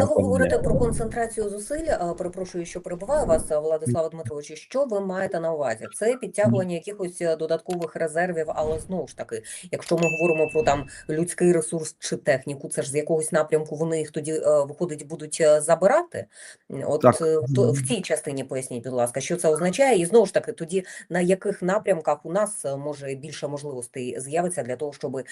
Коли ви говорите про концентрацію зусиль, перепрошую, що перебиваю вас, а, Владиславе Дмитровичу, що ви маєте на увазі? Це підтягування якихось е, додаткових резервів, але знову ж таки, якщо ми говоримо про там людський ресурс чи техніку, це ж з якогось напрямку вони їх тоді е, виходить будуть е, забирати. От Так. то- в цій частині поясніть, будь ласка, що це означає, і знову ж таки, тоді на яких напрямках у нас може більше можливостей з'явиться для того, щоб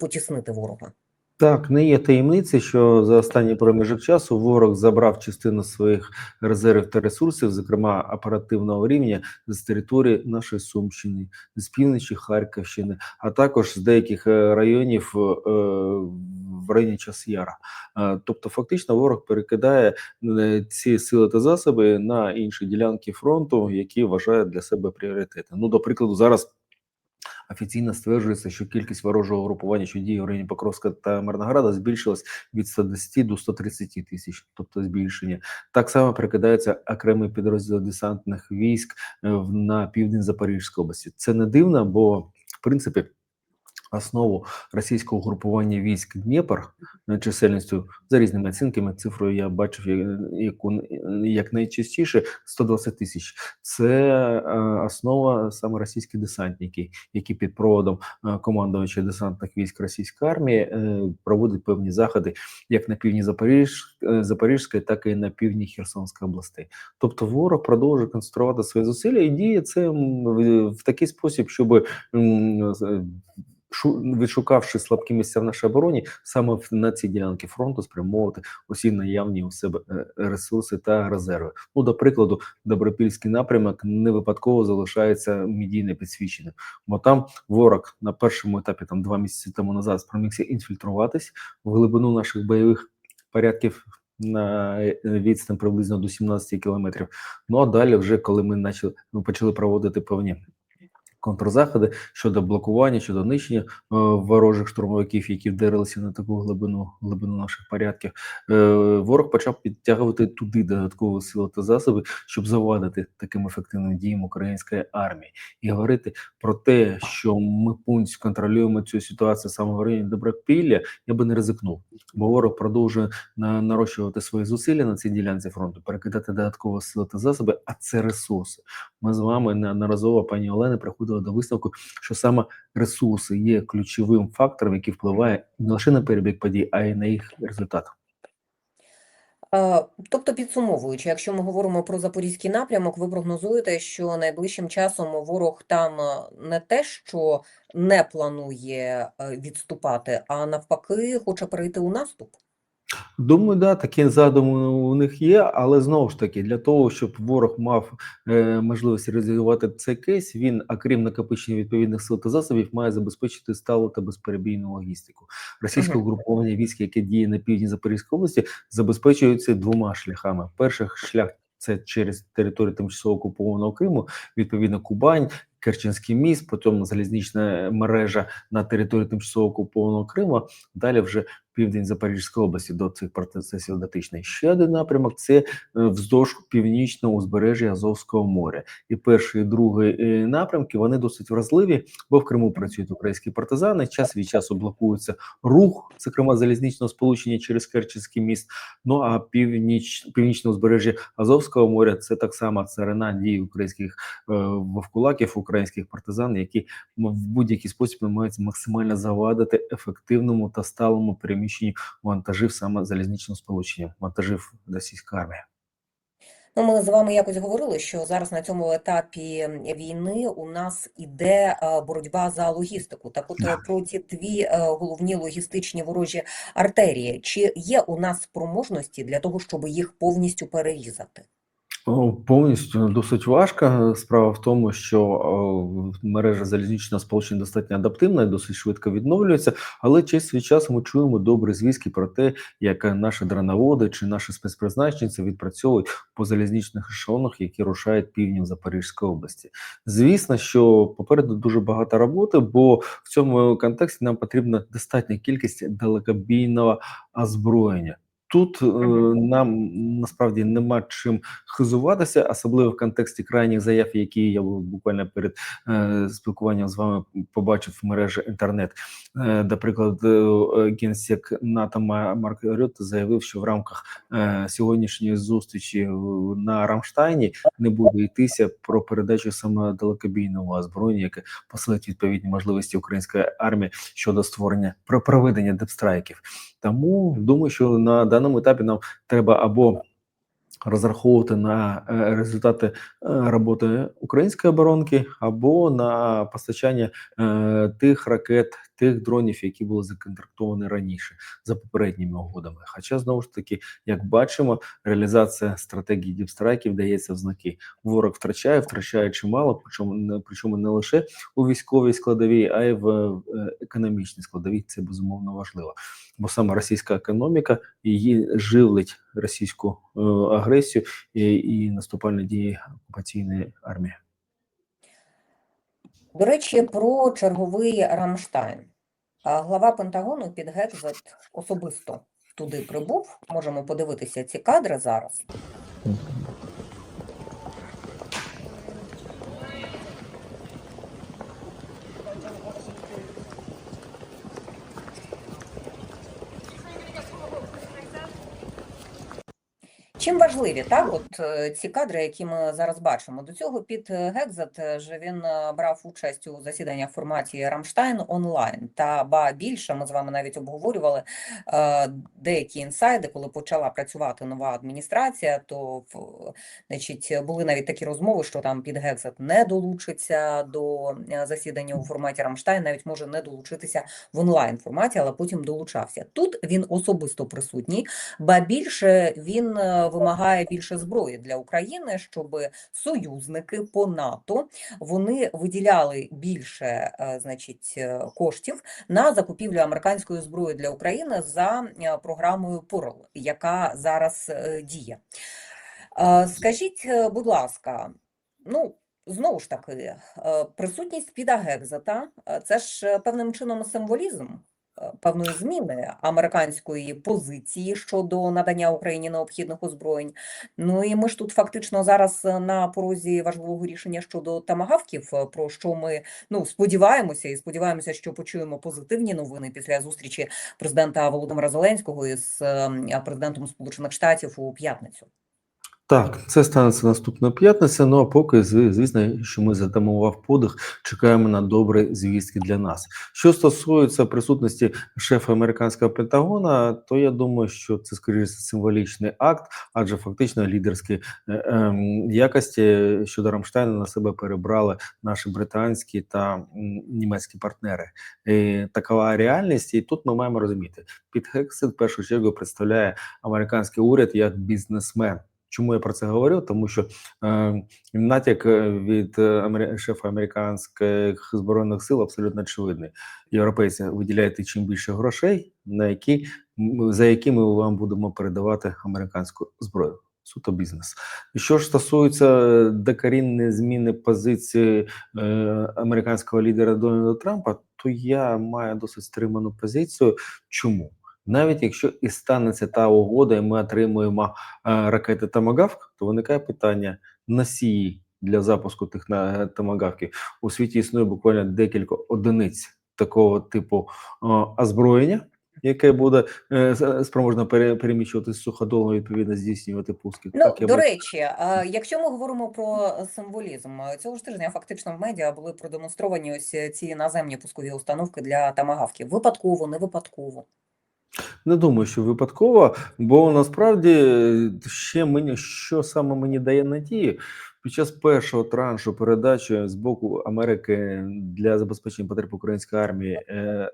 потіснити ворога? Так, не є таємниці, що за останній проміжок часу ворог забрав частину своїх резервів та ресурсів, зокрема оперативного рівня, з території нашої Сумщини, з півночі Харківщини, а також з деяких е, районів е, в районі Часяра. Е, Тобто, фактично, ворог перекидає ці сили та засоби на інші ділянки фронту, які вважає для себе пріоритетом. Ну, до прикладу, зараз. Офіційно стверджується, що кількість ворожого групування, що діє в районі Покровська та Мирнограда, збільшилась від 110 до 130 тисяч, тобто збільшення. Так само прикидається окремий підрозділ десантних військ е, на південь Запорізької області. Це не дивно, бо в принципі. Основу російського групування військ Дніпр чисельністю за різними оцінками, цифрою я бачив яку як найчастіше 120 тисяч. Це е, основа саме російські десантники, які під проводом е, командувача десантних військ російської армії е, проводять певні заходи як на півдні Запоріж, Запорізької, так і на півдні Херсонської областей. Тобто ворог продовжує концентрувати свої зусилля і діє це в, такий спосіб, щоб відшукавши слабкі місця в нашій обороні, саме на ці ділянки фронту спрямовувати усі наявні у себе е, ресурси та резерви. Ну, до прикладу, Добропільський напрямок не випадково залишається медійно підсвіченим, бо там ворог на першому етапі, там два місяці тому назад, спромігся інфільтруватись в глибину наших бойових порядків. На е, відстань приблизно до 17 кілометрів. Ну а далі, вже коли ми почали проводити певні контрзаходи щодо блокування, щодо нищення е, ворожих штурмовиків, які вдарилися на таку глибину глибину наших порядків. Е, ворог почав підтягувати туди додаткові сили та засоби, щоб завадити таким ефективним діям української армії, і говорити про те, що ми повністю контролюємо цю ситуацію саме в районі Добропілля, я би не ризикнув, бо ворог продовжує на, нарощувати свої зусилля на цій ділянці фронту, перекидати додаткові сили та засоби, а це ресурси. Ми з вами неодноразово, пані Олени, приходили до висновку, що саме ресурси є ключовим фактором, який впливає не лише на перебіг подій, а й на їх результат. Тобто, підсумовуючи, якщо ми говоримо про запорізький напрямок, ви прогнозуєте, що найближчим часом ворог там е, не те, що не планує е, відступати, а навпаки, хоче перейти у наступ. Думаю, да, такі задуми у них є, але знову ж таки, для того, щоб ворог мав е, можливість реалізувати цей кейс, він, окрім накопичення відповідних сил та засобів, має забезпечити сталу та безперебійну логістику. Російське угруповання військ, яке діє на півдні Запорізької області, забезпечується двома шляхами. Перший шлях це через територію тимчасово окупованого Криму, відповідно Кубань. Керченський міст, потім залізнична мережа на території тимчасово окупованого Криму. Далі вже південь Запорізької області до цих процесів дотичний. Ще один напрямок це е, вздовж північного узбережжя Азовського моря. І перший і другий е, напрямки вони досить вразливі, бо в Криму працюють українські партизани. Час від часу блокується рух, зокрема залізничного сполучення через Керченський міст. Ну а північ північне узбережжя Азовського моря це так само царина дії українських е, вовкулаків, українських партизан, які в будь-який спосіб намагаються максимально завадити ефективному та сталому переміщенню вантажів саме залізничного сполучення, вантажів російської армії. Ну, ми з вами якось говорили, що зараз на цьому етапі війни у нас іде е, боротьба за логістику. Так, от е, Да. про ці дві е, головні логістичні ворожі артерії, чи є у нас спроможності для того, щоб їх повністю перерізати? О, Повністю досить важко. Справа в тому, що о, мережа залізничного сполучення достатньо адаптивна і досить швидко відновлюється, але час від часу ми чуємо добрі звістки про те, як наші дроноводи чи наші спецпризначенці відпрацьовують по залізничних ешелонах, які рушають півднем Запорізької області. Звісно, що попереду дуже багато роботи, бо в цьому контексті нам потрібна достатня кількість далекобійного озброєння. Тут е, нам насправді нема чим хизуватися, особливо в контексті крайніх заяв, які я буквально перед е, спілкуванням з вами побачив в мережі інтернет. Е, до прикладу, е, генсек НАТО Марк Рютте заявив, що в рамках е, сьогоднішньої зустрічі на Рамштайні не буде йтися про передачу саме далекобійного озброєння, яке посилить відповідні можливості української армії щодо створення про проведення депстрайків. Тому думаю, що на даному етапі нам треба або розраховувати на е, результати е, роботи української оборонки, або на постачання е, тих ракет, тих дронів, які були законтрактовані раніше за попередніми угодами. Хоча знову ж таки, як бачимо, реалізація стратегії діпстрайків дається в знаки. Ворог втрачає, втрачає чимало, причому не причому не лише у військовій складовій, а й в е, економічній складовій. Це безумовно важливо, бо саме російська економіка її живлить російську е, агресію і, і наступальні дії окупаційної армії. До речі, про черговий Рамштайн. Глава Пентагону під Гекзет особисто туди прибув. Можемо подивитися ці кадри зараз. Чим важливі так, от е, ці кадри, які ми зараз бачимо? До цього під Гекзет е, же він е, брав участь у засіданнях в форматі Рамштайн онлайн. Та ба більше ми з вами навіть обговорювали е, деякі інсайди, коли почала працювати нова адміністрація, то значить, були навіть такі розмови, що там під Гекзет не долучиться до засідання у форматі Рамштайн, навіть може не долучитися в онлайн форматі, але потім долучався. Тут він особисто присутній, ба більше він вимагає більше зброї для України, щоб союзники по НАТО вони виділяли більше, е, значить, е, коштів на закупівлю американської зброї для України за е, програмою Pearl, яка зараз діє. Скажіть, будь ласка, ну. Знову ж таки, присутність Піда Гекзета – це ж певним чином символізм певної зміни американської позиції щодо надання Україні необхідних озброєнь. Ну і ми ж тут фактично зараз е, на порозі важливого рішення щодо тамагавків, е, про що ми ну сподіваємося, і сподіваємося, що почуємо позитивні новини після зустрічі президента Володимира Зеленського із е, президентом Сполучених Штатів у п'ятницю. Так, це станеться наступної п'ятниці. Ну а поки звісно, що ми затамував подих, чекаємо на добрі звістки для нас. Що стосується присутності шефа американського Пентагона, то я думаю, що це скоріше символічний акт, адже фактично лідерські е, ем, якості щодо Рамштайна на себе перебрали наші британські та німецькі партнери. І такова реальність, і тут ми маємо розуміти, під Гексит в першу чергу представляє американський уряд як бізнесмен. Чому я про це говорю? Тому що е, натяк від е, шефа американських збройних сил абсолютно очевидний. Європейці виділяєте чим більше грошей, на які за які ми вам будемо передавати американську зброю. Суто бізнес. Що ж стосується докорінної зміни позиції е, американського лідера Дональда Трампа, то я маю досить стриману позицію. Чому? Навіть якщо і станеться та угода, і ми отримуємо е, ракети Томагавк, то виникає питання носії для запуску тих на Томагавків. У світі існує буквально декілька одиниць такого типу е, озброєння, яке буде е, спроможно пере, переміщуватися суходолом, відповідно здійснювати пуски. Ну, так, до бачу. речі, е, якщо ми говоримо про символізм, е, цього ж тижня фактично в медіа були продемонстровані ось е, ці наземні пускові установки для тамагавків. Випадково, не випадково. Не думаю, що випадково, бо насправді е, ще мені що саме мені дає надію. Під час першого траншу передачі з боку Америки для забезпечення потреб української армії е,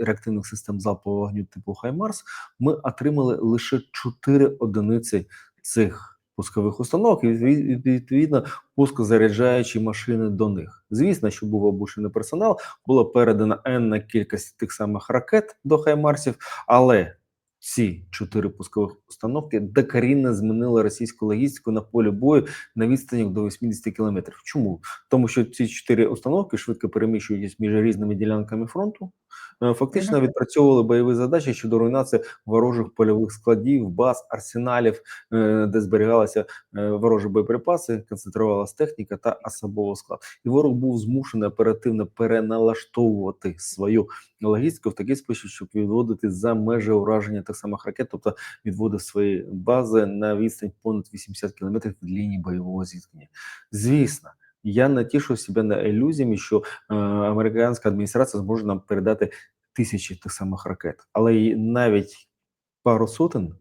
реактивних систем залпового вогню типу Хаймарс, ми отримали лише 4 одиниці цих пускових установок, і відповідно пускозаряджаючі машини до них. Звісно, що був обучений персонал, було передано енна кількість тих самих ракет до Хаймарсів, але ці чотири пускових установки докорінно змінили російську логістику на полі бою на відстані до 80 кілометрів. Чому? Тому що ці чотири установки швидко переміщуються між різними ділянками фронту, фактично відпрацьовували бойові задачі щодо руйнації ворожих польових складів, баз, арсеналів, е, де зберігалися е, ворожі боєприпаси, концентрувалася техніка та особовий склад. І ворог був змушений оперативно переналаштовувати свою логістику в такий спосіб, щоб відводити за межі ураження тих самих ракет, тобто відводив свої бази на відстань понад 80 кілометрів від лінії бойового зіткнення. Звісно, я натішу себе на ілюзіями, що е, американська адміністрація зможе нам передати тисячі тих самих ракет, але і навіть пару сотень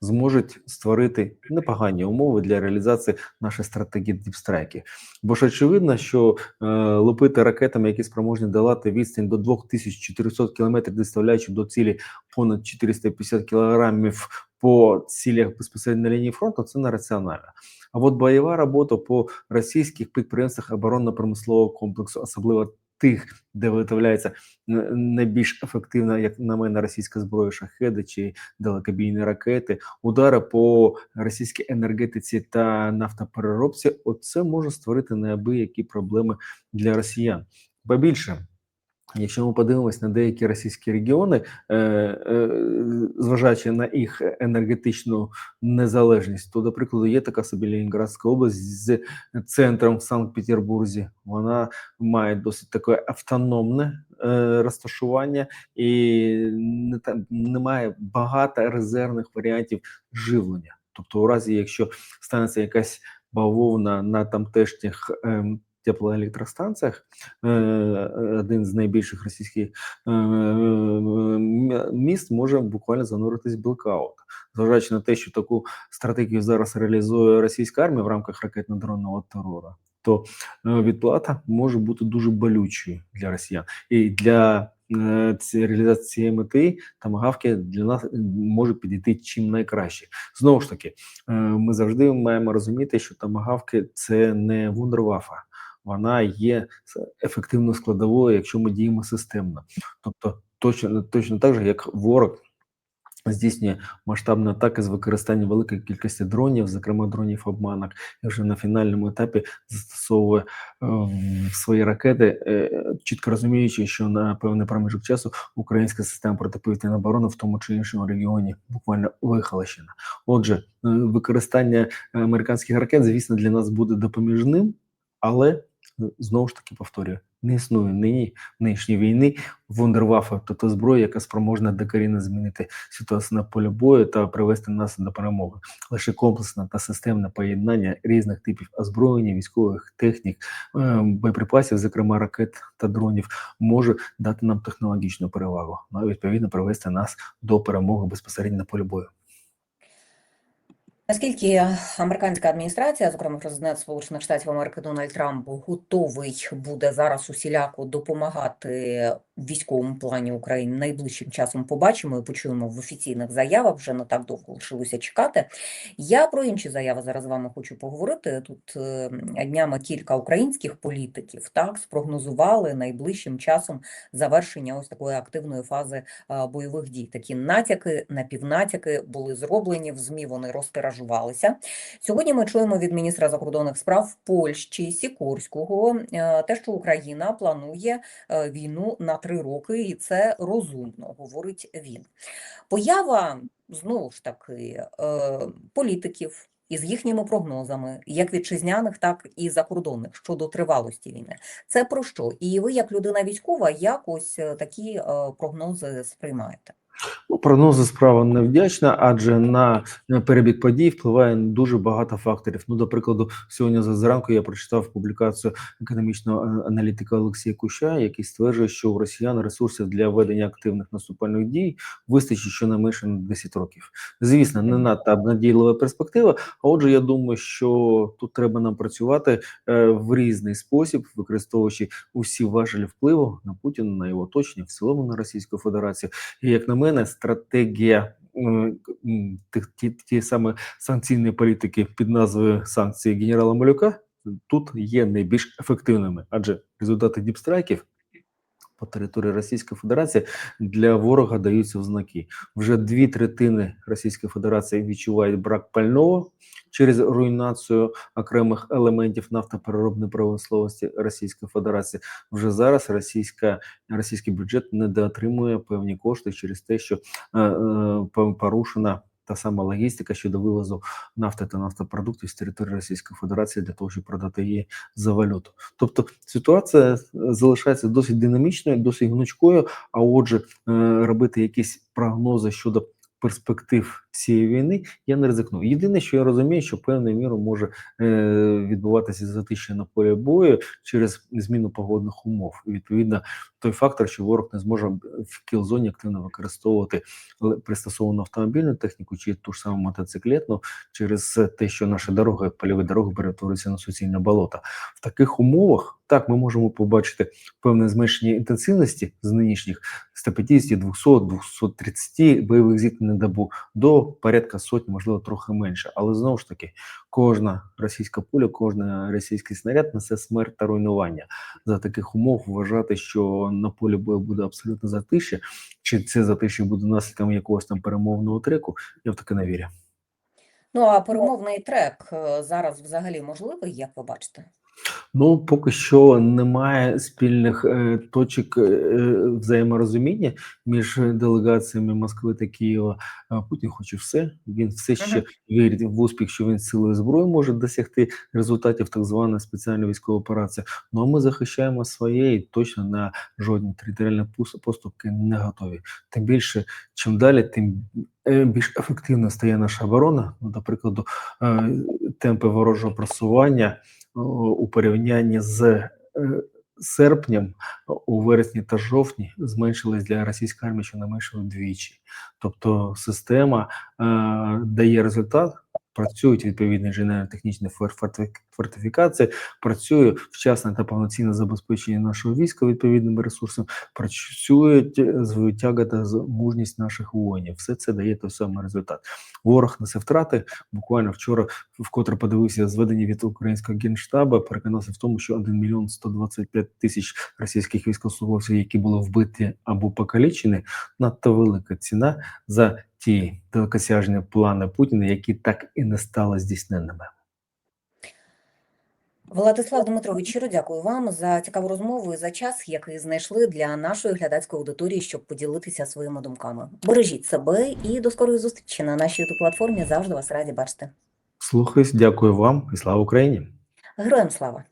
зможуть створити непогані умови для реалізації нашої стратегії діпстрайки. Бо ж очевидно, що е, лупити ракетами, які спроможні долати відстань до 2400 кілометрів, доставляючи до цілі понад 450 кілограмів по цілях безпосередньо лінії фронту, це нераціонально. А от бойова робота по російських підприємствах оборонно-промислового комплексу, особливо тих, де виготовляється найбільш ефективна, як на мене, російська зброя, шахеди чи далекобійні ракети, удари по російській енергетиці та нафтопереробці, оце може створити неабиякі проблеми для росіян. Ба більше, Якщо ми подивимось на деякі російські регіони, е, е, зважаючи на їх енергетичну незалежність, то, до прикладу, є така собі Ленінградська область з центром в Санкт-Петербурзі. Вона має досить таке автономне е, розташування і не немає багато резервних варіантів живлення. Тобто, у разі, якщо станеться якась бавовна на тамтешніх ем, теплоелектростанціях, е, один з найбільших російських е, міст може буквально зануритись блокаут. Зважаючи на те, що таку стратегію зараз реалізує російська армія в рамках ракетно-дронного терору, то е, відплата може бути дуже болючою для росіян. І для е, реалізації цієї мети тамагавки для нас е, може підійти чим найкраще. Знову ж таки, е, ми завжди маємо розуміти, що тамагавки це не вундервафа. Вона є ефективною складовою, якщо ми діємо системно. Тобто, точно точно так же, як ворог здійснює масштабні атаки з використанням великої кількості дронів, зокрема дронів обманок, і вже на фінальному етапі застосовує е, свої ракети, е, чітко розуміючи, що на певний проміжок часу українська система протиповітряної оборони в тому чи іншому регіоні буквально вихолощена. Отже, е, використання американських ракет, звісно, для нас буде допоміжним, але знову ж таки повторюю, не існує нині в нинішній війни вундервафа, тобто зброя, яка спроможна докорінно змінити ситуацію на полі бою та привести нас до перемоги. Лише комплексне та системне поєднання різних типів озброєння, військових технік, е, боєприпасів, зокрема ракет та дронів, може дати нам технологічну перевагу, ну відповідно привести нас до перемоги безпосередньо на полі бою. Наскільки американська адміністрація, зокрема президент Сполучених Штатів Америки Дональд Трамп, готовий буде зараз усіляко допомагати військовому плані України найближчим часом побачимо і почуємо в офіційних заявах, вже не так довго лишилося чекати. Я про інші заяви зараз з вами хочу поговорити. Тут е, днями кілька українських політиків так спрогнозували найближчим часом завершення ось такої активної фази а, бойових дій. Такі натяки, напівнатяки були зроблені в ЗМІ. Вони розтиражувалися. Сьогодні ми чуємо від міністра закордонних справ Польщі Сікорського е, те, що Україна планує е, війну на три роки, і це розумно, говорить він. Поява знову ж таки е, політиків. Із їхніми прогнозами, як вітчизняних, так і закордонних щодо тривалості війни, це про що? І ви, як людина військова, якось е, такі е, прогнози сприймаєте? Ну, прогнози справа невдячна, адже на перебіг подій впливає дуже багато факторів. Ну, до прикладу, сьогодні за- зранку я прочитав публікацію економічного е, аналітика Олексія Куща, який стверджує, що у росіян ресурсів для ведення активних наступальних дій вистачить щонайменше на 10 років. Звісно, не надто обнадійлива перспектива. А отже, я думаю, що тут треба нам працювати е, в різний спосіб, використовуючи усі важелі впливу на Путіна, на його оточення, в цілому на Російську Федерацію. І як на мене, стратегія м, м, тих ті, ті саме санкційної політики під назвою санкції генерала Малюка тут є найбільш ефективними, адже результати діпстрайків по території Російської Федерації для ворога даються в знаки. Вже дві третини Російської Федерації відчувають брак пального через руйнацію окремих елементів нафтопереробної промисловості Російської Федерації. Вже зараз російська російський бюджет недоотримує певні кошти через те, що е, е, по- порушена та сама логістика щодо вивозу нафти та нафтопродуктів з території Російської Федерації для того, щоб продати її за валюту. Тобто ситуація е, залишається досить динамічною, досить гнучкою. А отже, е, робити якісь прогнози щодо перспектив цієї війни я не ризикну. Єдине, що я розумію, що певною мірою може е, відбуватися затища на полі бою через зміну погодних умов. І відповідно той фактор, що ворог не зможе в кілзоні активно використовувати пристосовану автомобільну техніку чи ту ж саму мотоциклетну через те, що наші дороги, польові дороги перетворюються на суцільне болото. В таких умовах так ми можемо побачити певне зменшення інтенсивності з нинішніх 150, 200, 230 бойових зіткнень на добу до порядка сотні, можливо, трохи менше. Але знову ж таки, кожна російська пуля, кожен російський снаряд несе смерть та руйнування. За таких умов вважати, що на полі бою буде абсолютно затище, чи це затище буде наслідком якогось там перемовного треку, я в таке не вірю. Ну а перемовний трек е, зараз взагалі можливий, як ви бачите? Ну, поки що немає спільних е, точок е, взаєморозуміння між делегаціями Москви та Києва. А Путін хоче все. Він все ще Мгм. вірить в успіх, що він силою зброї може досягти результатів так званої спеціальної військової операції. Ну а ми захищаємо своє і точно на жодні територіальні поступки не готові. Тим більше, чим далі, тим е, більш ефективно стає наша оборона. Ну, до прикладу, е, темпи ворожого просування у порівнянні з е, серпнем у вересні та жовтні зменшились для російської армії щонайменше вдвічі. Тобто система е, дає результат. Працюють відповідні інженерно-технічні фор- фортифікації, працює вчасне та повноцінне забезпечення нашого війська відповідними ресурсами, працюють е, звитяга та мужність наших воїнів. Все це дає той самий результат. Ворог несе втрати. Буквально вчора вкотре подивився зведення від українського генштабу, переконався в тому, що 1 мільйон 125 тисяч російських військовослужбовців, які були вбиті або покалічені, надто велика ціна за ті далекосяжні плани Путіна, які так і не стали здійсненними. Владислав Дмитрович, щиро дякую вам за цікаву розмову і за час, який знайшли для нашої глядацької аудиторії, щоб поділитися своїми думками. Бережіть себе і до скорої зустрічі на нашій youtube платформі. Завжди вас раді бачити. Слухаюсь, дякую вам і слава Україні! Героям слава!